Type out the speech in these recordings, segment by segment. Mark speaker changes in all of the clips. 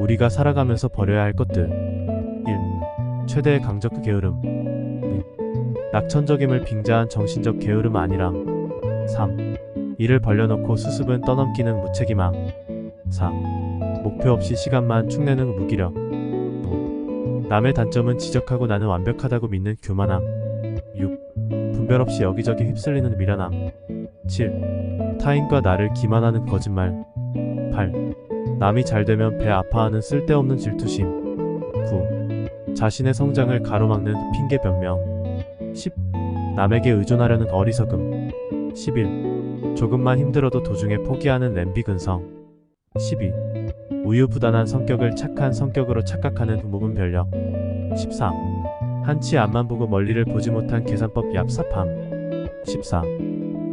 Speaker 1: 우리가 살아가면서 버려야 할 것들 1. 최대의 강적 게으름 2. 낙천적임을 빙자한 정신적 게으름 아니람 3. 일을 벌려놓고 수습은 떠넘기는 무책임함 4. 목표 없이 시간만 축내는 무기력 5. 남의 단점은 지적하고 나는 완벽하다고 믿는 교만함 6. 분별 없이 여기저기 휩쓸리는 미련함 7. 타인과 나를 기만하는 거짓말 8. 남이 잘 되면 배 아파하는 쓸데없는 질투심 9. 자신의 성장을 가로막는 핑계 변명 10. 남에게 의존하려는 어리석음 11. 조금만 힘들어도 도중에 포기하는 냄비 근성 12. 우유부단한 성격을 착한 성격으로 착각하는 무분 변력 13. 한치 앞만 보고 멀리를 보지 못한 계산법 얍삽함 14.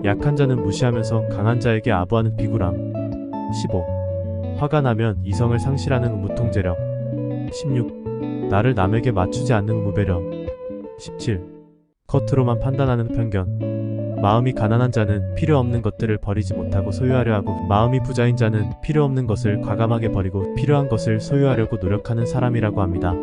Speaker 1: 약한 자는 무시하면서 강한 자에게 아부하는 비굴함 15. 화가 나면 이성을 상실하는 무통제력 16. 나를 남에게 맞추지 않는 무배려 17. 겉으로만 판단하는 편견 마음이 가난한 자는 필요 없는 것들을 버리지 못하고 소유하려 하고 마음이 부자인 자는 필요 없는 것을 과감하게 버리고 필요한 것을 소유하려고 노력하는 사람이라고 합니다.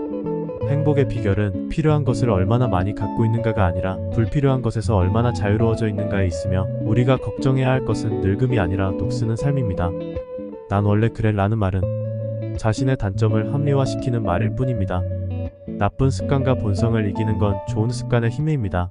Speaker 1: 행복의 비결은 필요한 것을 얼마나 많이 갖고 있는가가 아니라 불필요한 것에서 얼마나 자유로워져 있는가에 있으며 우리가 걱정해야 할 것은 늙음이 아니라 녹쓰는 삶입니다. 난 원래 그래 라는 말은 자신의 단점을 합리화시키는 말일 뿐입니다. 나쁜 습관과 본성을 이기는 건 좋은 습관의 힘입니다.